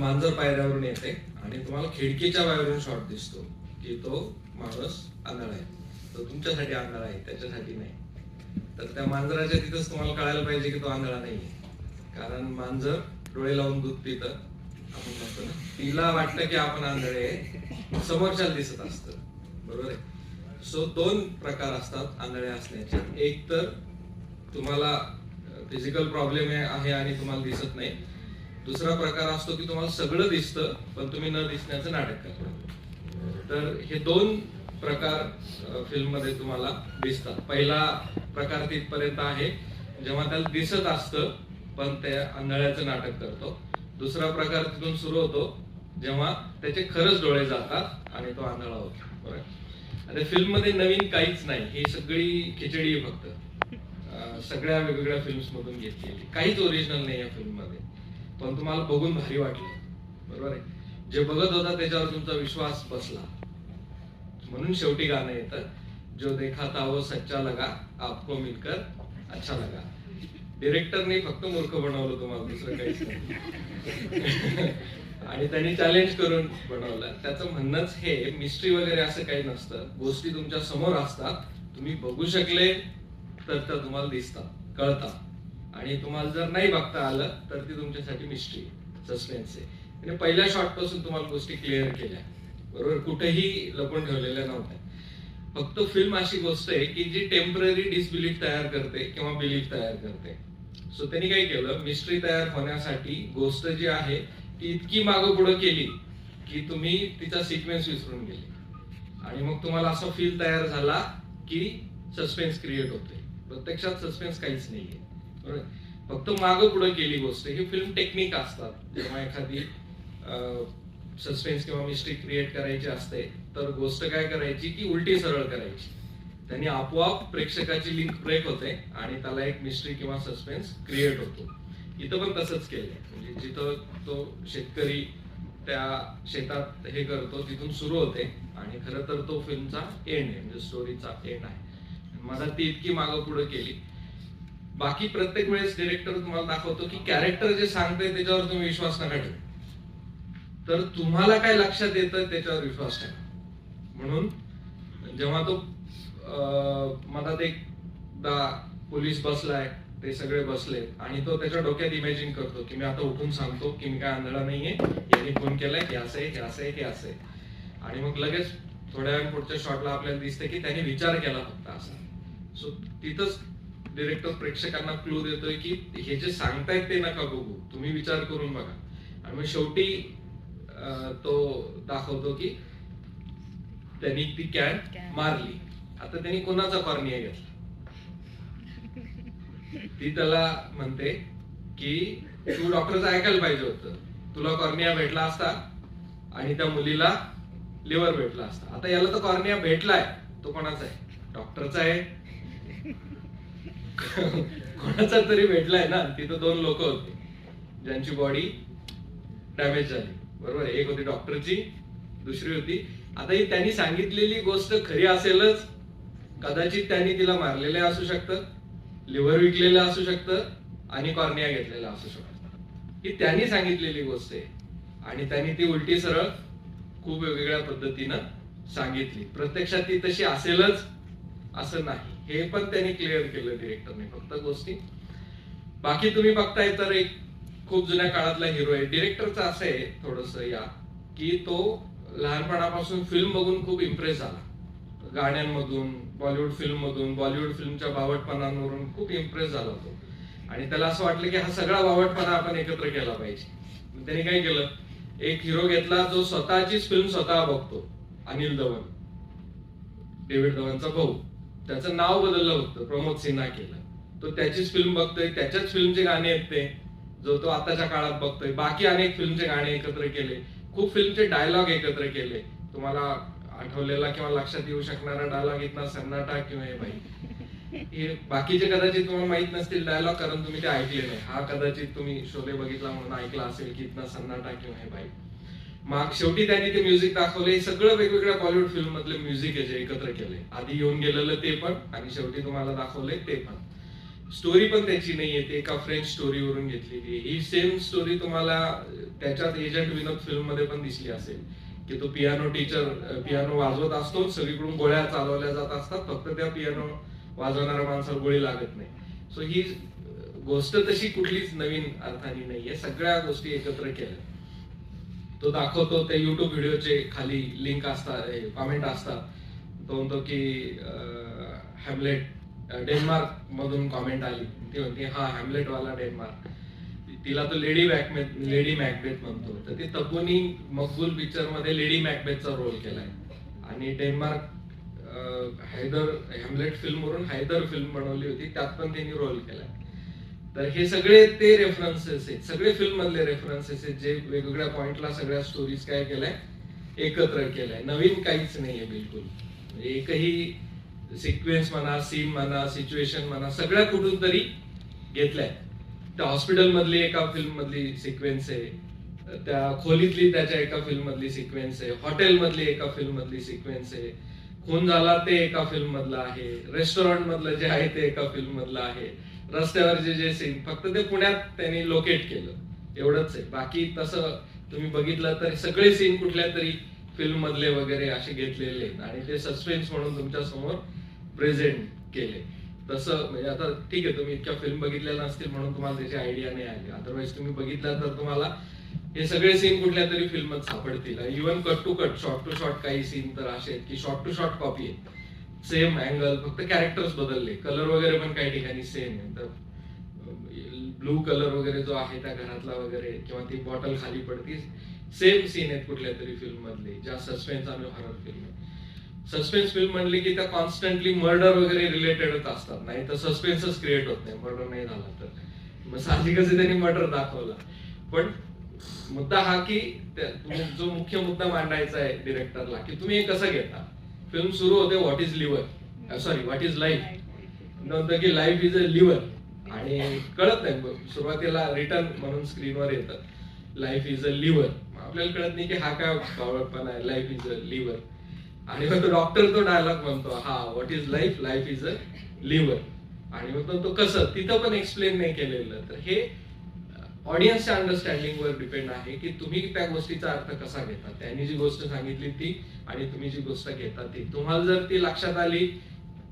मांजर पायऱ्यावरून येते आणि तुम्हाला खिडकीच्या बाहेरून शॉट दिसतो की तो माणूस आंधळा आहे. तो तुमच्यासाठी आंधळा आहे त्याच्यासाठी नाही. तर त्या मांजराच्या तिथंच तुम्हाला कळायला पाहिजे की तो आंधळा नाही कारण मांजर डोळे लावून दूध पितं. आपण म्हणतो ना तिला वाटतं की आपण आंधळे समोरच्याला दिसत असतं. बरोबर आहे? सो दोन प्रकार असतात आंधळे असण्याचे. एक तर तुम्हाला फिजिकल प्रॉब्लेम आहे आणि तुम्हाला दिसत नाही. दुसरा प्रकार असतो की तुम्हाला सगळं दिसतं पण तुम्ही न दिसण्याचं नाटक करता. तर हे दोन प्रकार फिल्ममध्ये तुम्हाला दिसतात. पहिला प्रकार तिथपर्यंत आहे. जेव्हा त्याला दिसत असतं पण ते आंधळ्याचं नाटक करतो. दुसरा प्रकार तिथून सुरू होतो जेव्हा त्याचे खरंच डोळे जातात आणि तो आंधळा होतो. बरोबर? आणि फिल्ममध्ये नवीन काहीच नाही. ही सगळी खिचडी फक्त सगळ्या वेगवेगळ्या फिल्म्स मधून घेतलेली. काहीच ओरिजिनल नाही या फिल्ममध्ये पण तुम्हाला बघून भारी वाटलं. बरोबर आहे? जे बघत होता त्याच्यावर तुमचा विश्वास बसला. म्हणून शेवटी गाणं येतं. जो देखा था वो सच्चा लगा आपको मिलकर अच्छा लगा. डिरेक्टरने फक्त मूर्ख बनवलं तुम्हाला दुसरं काहीच आणि त्यांनी चॅलेंज करून बनवलं. त्याचं म्हणणंच हे मिस्ट्री वगैरे असं काही नसतं. गोष्टी तुमच्यासमोर असतात. तुम्ही बघू शकले तर त्या तुम्हाला दिसतात कळतात. आणि तुम्हाला जर नाही बघता आलं तर ती तुमच्यासाठी मिस्ट्री सस्पेन्स आहे. म्हणजे पहिल्या शॉटपासून तुम्हाला गोष्टी क्लिअर केल्या. बरोबर? कुठेही लपून ठेवलेल्या नव्हत्या. फक्त फिल्म अशी गोष्ट आहे की जी टेंपररी डिसबिलीफ तयार करते किंवा बिलीफ तयार करते. सो त्यांनी काय केलं? मिस्ट्री तयार होण्यासाठी गोष्ट जी आहे ती इतकी मागं पुढं केली की तुम्ही तिचा सिक्वेन्स विसरून गेले. आणि मग तुम्हाला असा फील तयार झाला की सस्पेन्स क्रिएट होते. प्रत्यक्षात सस्पेन्स काहीच नाहीये. फक्त मागं पुढे केली गोष्ट. ही फिल्म टेक्निक असतात. जेव्हा एखादी सस्पेन्स किंवा मिस्ट्री क्रिएट करायची असते तर गोष्ट काय करायची? की उलटी सरळ करायची. त्यांनी आपोआप प्रेक्षकाची लिंक ब्रेक होते आणि त्याला एक मिस्ट्री किंवा सस्पेन्स क्रिएट होतो. इथं पण तसंच केलंय. म्हणजे जिथं तो शेतकरी त्या शेतात हे करतो तिथून सुरू होते आणि खरं तर तो फिल्मचा एंड आहे. म्हणजे स्टोरीचा एंड आहे. मला ती इतकी मागं पुढे केली. बाकी प्रत्येक वेळेस डिरेक्टर तुम्हाला दाखवतो की कॅरेक्टर जे सांगते त्याच्यावर तुम्ही विश्वास नका ठेवू. तर तुम्हाला काय लक्षात येतं त्याच्यावर विश्वास ठेवा. म्हणून जेव्हा तो मनात एक दा पोलीस बसलाय ते सगळे बसले आणि तो त्याच्या डोक्यात इमॅजिन करतो की मी आता उठून सांगतो की मी काय आंधळा नाहीये यांनी फोन केलाय हे असं आहे हे असं आहे हे असं आहे आणि मग लगेच थोड्या वेळ पुढच्या शॉटला आपल्याला दिसते की त्यांनी विचार केला फक्त असा. सो तिथंच डिरेक्टर प्रेक्षकांना क्लू देतोय की हे जे सांगतायत ते नका बघू. तुम्ही विचार करून बघा. आणि मग शेवटी तो दाखवतो की त्यांनी ती कॅन. मारली. आता त्यांनी कोणाचा कॉर्निया घेतला? ती त्याला म्हणते की तू डॉक्टरचं ऐकायला पाहिजे होतं. तुला कॉर्निया भेटला असता आणि त्या मुलीला लिव्हर भेटला असता. आता याला तर कॉर्निया भेटलाय. तो कोणाचा आहे? डॉक्टरचा आहे. कोणाचा तरी भेटलाय ना तिथं दोन लोक होते. ज्यांची बॉडी डॅमेज झाली. बरोबर? आहे? एक होती डॉक्टरची दुसरी होती. आता ही त्यांनी सांगितलेली गोष्ट खरी असेलच. कदाचित त्यांनी तिला मारलेले असू शकतं लिव्हर विकलेलं असू शकतं आणि कॉर्निया घेतलेला असू शकतं. ही त्यांनी सांगितलेली गोष्ट आहे. आणि त्यांनी ती उलटी सरळ खूप वेगवेगळ्या पद्धतीनं सांगितली. प्रत्यक्षात ती तशी असेलच असं नाही. हे पण त्यांनी क्लिअर केलं डिरेक्टरने फक्त गोष्टी. बाकी तुम्ही बघताय तर एक खूप जुन्या काळातला हिरो आहे. डिरेक्टरचं असं आहे थोडस या की तो लहानपणापासून फिल्म बघून खूप इम्प्रेस झाला. गाण्यांमधून बॉलिवूड फिल्म मधून बॉलिवूड फिल्मच्या बावटपणांवरून खूप इम्प्रेस झाला तो. आणि त्याला असं वाटलं की हा सगळा बावटपणा आपण एकत्र केला पाहिजे. त्याने काय केलं? एक हिरो घेतला जो स्वतःचीच फिल्म स्वतः बघतो. अनिल धवन. डेव्हिड धवनचा भाऊ. त्याचं नाव बदललं फक्त प्रमोद सिन्हा केलं. तो त्याचीच फिल्म बघतोय त्याच्याच फिल्मचे गाणे आहेत ते. जो तो आताच्या काळात बघतोय. बाकी अनेक फिल्मचे गाणे एकत्र केले. खूप फिल्मचे डायलॉग एकत्र केले. तुम्हाला आठवलेला किंवा लक्षात येऊ शकणारा डायलॉग इतना सन्नाटा किंवा हे बाई. हे बाकीचे कदाचित तुम्हाला माहीत नसतील डायलॉग कारण तुम्ही ते ऐकले नाही. हा कदाचित तुम्ही शोले बघितला म्हणून ऐकला असेल की इतना सन्नाटा किंवा हे बाई. मग शेवटी त्यांनी ते म्युझिक दाखवले सगळं वेगवेगळ्या बॉलिवूड फिल्म मधले म्युझिक आहे जे एकत्र केले आधी येऊन गेलेलं ते पण आणि शेवटी तुम्हाला दाखवलंय ते पण. स्टोरी पण त्याची नाहीये. ती एका फ्रेंच स्टोरीवरून घेतलेली आहे. ही सेम स्टोरी तुम्हाला त्याच्यात एजंट विनोद फिल्ममध्ये पण दिसली असेल. की तो पियानो टीचर पियानो वाजवत असतो. सगळीकडून गोळ्या चालवल्या जात असतात. फक्त त्या पियानो वाजवणाऱ्या माणसाला गोळी लागत नाही. सो ही गोष्ट तशी कुठलीच नवीन अर्थाने नाहीये. सगळ्या गोष्टी एकत्र केल्या. तो दाखवतो ते युट्यूब व्हिडिओचे खाली लिंक असतात कॉमेंट असतात. तो म्हणतो की हॅमलेट डेन्मार्क मधून कॉमेंट आली. ती म्हणते हा हॅमलेट वाला डेन्मार्क तिला तो लेडी मॅकबेथ लेडी मॅकबेथ म्हणतो. तर ती तब्बूनी मकबूल पिक्चरमध्ये लेडी मॅकबेथचा रोल केलाय. आणि डेन्मार्क हैदर हॅमलेट फिल्म वरून हैदर फिल्म बनवली होती. त्यात पण त्यांनी रोल केलाय. तर हे सगळे ते रेफरन्सेस आहेत. सगळे फिल्म मधले रेफरन्सेस आहेत जे वेगवेगळ्या पॉइंटला सगळ्या स्टोरीज काय केलंय एकत्र केलंय. नवीन काहीच नाहीये बिलकुल. म्हणजे एकही सिक्वेन्स म्हणा सीन म्हणा सिच्युएशन म्हणा सगळ्या कुठून तरी घेतलंय. त्या हॉस्पिटल मधली एका फिल्म मधली सिक्वेन्स आहे. त्या खोलीतली त्याच्या एका फिल्म मधली सिक्वेन्स आहे. हॉटेल मधली एका फिल्म मधली सिक्वेन्स आहे. खून झाला ते एका फिल्म मधलं आहे. रेस्टॉरंट मधलं जे आहे ते एका फिल्म मधलं आहे. रस्त्यावर जे जे सीन फक्त ते पुण्यात त्यांनी लोकेट केलं. एवढंच आहे. बाकी तसं तुम्ही बघितलं तर सगळे सीन कुठल्या तरी फिल्म मधले वगैरे असे घेतलेले आहेत. आणि ते सस्पेन्स म्हणून तुमच्यासमोर प्रेझेंट केले. तसं म्हणजे आता ठीक आहे तुम्ही इतक्या फिल्म बघितलेल्या नसतील म्हणून तुम्हाला त्याची आयडिया नाही आली. अदरवाईज तुम्ही बघितला तर तुम्हाला हे सगळे सीन कुठल्या तरी फिल्मात सापडतील. Even cut to cut short to short काही सीन तर असे आहेत की शॉर्ट टू शॉर्ट कॉपी आहे सेम अँगल फक्त कॅरेक्टर्स बदलले. कलर वगैरे पण काही ठिकाणी सेम आहे. तर ब्लू कलर वगैरे जो आहे त्या घरातला वगैरे किंवा ती बॉटल खाली पडती सेम सीन आहेत कुठल्या तरी फिल्म मधले ज्या सस्पेन्स आणि हॉरर फिल्म सस्पेन्स फिल्म म्हणली की त्या कॉन्स्टंटली मर्डर वगैरे रिलेटेडच असतात. नाही तर सस्पेन्सच क्रिएट होत नाही. मर्डर नाही झाला तर. मग साहजिकच त्यांनी मर्डर दाखवला. पण मुद्दा हा की जो मुख्य मुद्दा मांडायचा आहे डिरेक्टरला की तुम्ही हे कसं घेता? फिल्म सुरू होते what is liver sorry what is life नंतर की लाईफ इज अ लिव्हर आणि कळत नाही सुरुवातीला रिटर्न म्हणून स्क्रीनवर येतं. लाईफ इज अ लिव्हर आपल्याला कळत नाही की हा काय बावळटपणा आहे. लाईफ इज अ लिव्हर आणि मग तो डॉक्टर तो डायलॉग म्हणतो हा what is life life is a liver आणि मग तो कसं? तिथं पण एक्सप्लेन नाही केलेलं. तर हे ऑडियन्सच्या अंडरस्टँडिंग वर डिपेंड आहे की तुम्ही त्या गोष्टीचा अर्थ कसा घेता. त्यांनी जी गोष्ट सांगितली ती आणि तुम्ही जी गोष्ट घेता ती. तुम्हाला जर ती लक्षात आली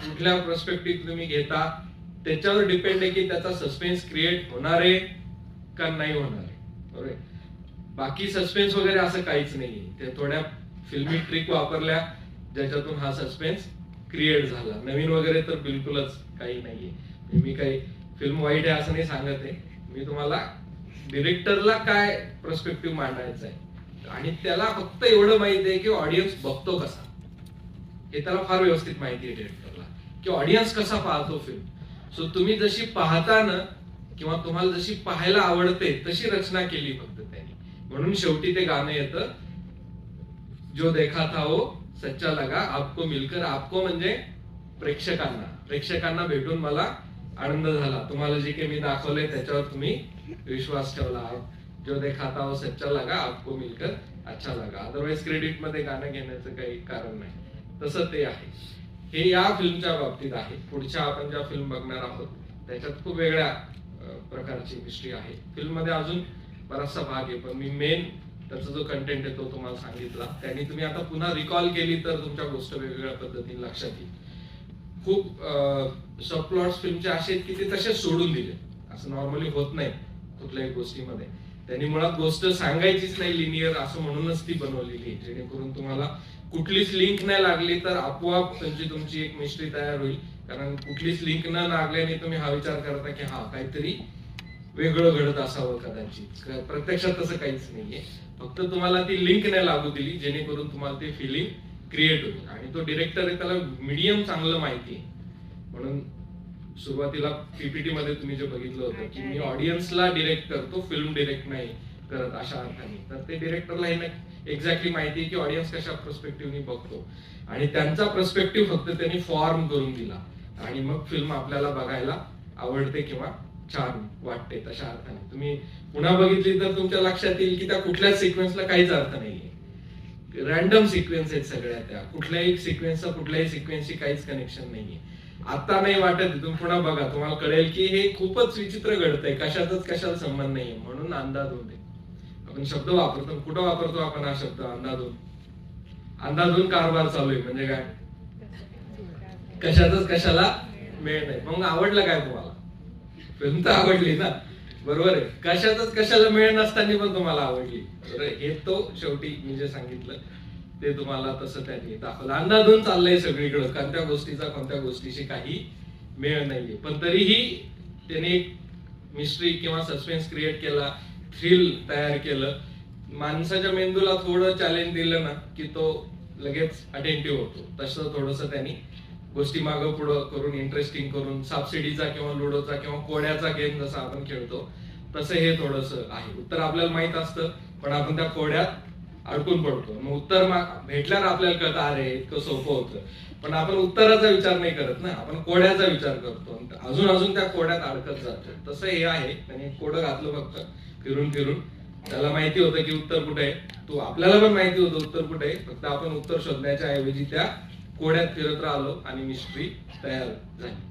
कुठल्या प्रस्पेक्टिव्ह तुम्ही घेता त्याच्यावर डिपेंड आहे की त्याचा सस्पेन्स क्रिएट होणार आहे का नाही होणार आहे. बरोबर? बाकी सस्पेन्स वगैरे असं काहीच नाहीये. ते थोड्या फिल्मी ट्रिक वापरल्या ज्याच्यातून हा सस्पेन्स क्रिएट झाला. नवीन वगैरे तर बिलकुलच काही नाहीये. मी काही फिल्म वाईट आहे असं नाही सांगत आहे. मी तुम्हाला डिरेक्टरला काय प्रस्पेक्टिव्ह मांडायचा आहे? आणि त्याला फक्त एवढं माहिती आहे की ऑडियन्स बघतो कसा. हे त्याला फार व्यवस्थित माहिती आहे डिरेक्टरला की ऑडियन्स कसा पाहतो फिल्म सो तुम्ही जशी पाहता ना किंवा तुम्हाला जशी पाहायला आवडते तशी रचना केली फक्त त्यांनी. म्हणून शेवटी ते गाणं येतं जो देखा था वो सच्चा लगा आपको मिलकर आपको म्हणजे प्रेक्षकांना. प्रेक्षकांना भेटून मला आनंद झाला. तुम्हाला जे काही मी दाखवलंय त्याच्यावर तुम्ही विश्वास ठेवला जो देखाता हो सच्चा लगा आपको मिलकर अच्छा लगा. अदरवाईज क्रेडिटमध्ये गाणं घेण्याचं काही कारण नाही. तसं ते आहे. हे या फिल्मच्या बाबतीत आहे. पुढच्या आपण ज्या फिल्म बघणार आहोत त्याच्यात खूप वेगळ्या प्रकारची हिस्ट्री आहे. फिल्ममध्ये अजून बराचसा भाग आहे पण मी मेन त्याचा जो कंटेंट आहे तो तुम्हाला सांगितला. त्यांनी तुम्ही आता पुन्हा रिकॉल केली तर तुमच्या गोष्ट वेगवेगळ्या पद्धतीने लक्षात येईल. खूप सब प्लॉट्स फिल्मचे असे आहेत की ते तसेच सोडून दिले. असं नॉर्मली होत नाही कुठल्याही गोष्टीमध्ये. त्यांनी मुळात गोष्ट सांगायचीच नाही लिनियर असं म्हणूनच ती बनवलेली आहे. जेणेकरून तुम्हाला कुठलीच लिंक नाही लागली तर आपोआप त्यांची तुमची एक मिस्ट्री तयार होईल. कारण कुठलीच लिंक न लागल्याने तुम्ही हा विचार करता की हा काहीतरी वेगळं घडत असावं कदाचित. प्रत्यक्षात तसं काहीच नाहीये. फक्त तुम्हाला ती लिंक नाही लागू दिली जेणेकरून तुम्हाला ते फिलिंग क्रिएट होईल आणि तो डिरेक्टर आहे त्याला मीडियम चांगलं माहिती आहे. म्हणून सुरुवातीला पीपीटी मध्ये तुम्ही जे बघितलं होतं की मी ऑडियन्सला डिरेक्ट करतो फिल्म डिरेक्ट नाही करत अशा अर्थाने. तर ते डिरेक्टरला हे एक्झॅक्टली माहिती आहे की ऑडियन्स कशा पर्स्पेक्टिव्हनी बघतो. आणि त्यांचा पर्स्पेक्टिव्ह फक्त त्यांनी फॉर्म करून दिला. आणि मग फिल्म आपल्याला बघायला आवडते किंवा छान वाटते तशा अर्थाने. तुम्ही पुन्हा बघितली तर तुमच्या लक्षात येईल की त्या कुठल्याच सिक्वेन्सला काहीच अर्थ नाहीये. रॅन्डम सिक्वेन्स आहेत सगळ्या त्या. कुठल्याही सिक्वेन्सचा कुठल्याही सिक्वेन्सशी काहीच कनेक्शन नाहीये. आता नाही वाटत तुम्ही पुन्हा बघा. तुम्हाला कळेल की हे खूपच विचित्र घडतंय. कशातच कशाला संबंध नाहीये. म्हणून अंदाधुंद आहे आपण शब्द वापरतो कुठं वापरतो आपण हा शब्द? अंदाधुंद अंदाधुंद कारभार चालू आहे. म्हणजे काय? कशातच कशाला मिळत नाही. मग आवडलं काय तुम्हाला? फिल्म तर आवडली ना? बरोबर आहे. कशातच कशाला मिळ नसताना पण तुम्हाला आवडली. हे तो शेवटी मी जे सांगितलं ते तुम्हाला तसं त्यांनी दाखवलं. अंदाधून चाललंय सगळीकडे. कोणत्या गोष्टीचा कोणत्या गोष्टीशी काही मेळ नाहीये. पण तरीही त्याने मिस्ट्री किंवा सस्पेन्स क्रिएट केला थ्रिल तयार केलं. माणसाच्या मेंदूला थोडं चॅलेंज दिलं ना की तो लगेच अटेंटिव्ह होतो. तसं थोडस त्यांनी गोष्टी मागं पुढं करून इंटरेस्टिंग करून साबसिडीचा किंवा लुडोचा किंवा कोड्याचा गेम जसा आपण खेळतो तसं हे थोडस आहे. उत्तर आपल्याला माहीत असतं पण आपण त्या कोड्यात अडकून पडतो. मग उत्तर भेटल्यावर आपल्याला कळतं अरे इतकं सोपं होतं. पण आपण उत्तराचा विचार नाही करत ना. आपण कोड्याचा विचार करतो. अजून अजून त्या कोड्यात अडकत जातो. तसं हे आहे. त्याने कोडं घातलं फक्त फिरून फिरून. त्याला माहिती होतं की उत्तर कुठे आहे. तो आपल्याला पण माहिती होतं उत्तर कुठे आहे. फक्त आपण उत्तर शोधण्याच्या ऐवजी त्या कोड्यात फिरत राहिलो आणि मिस्ट्री तयार झाली.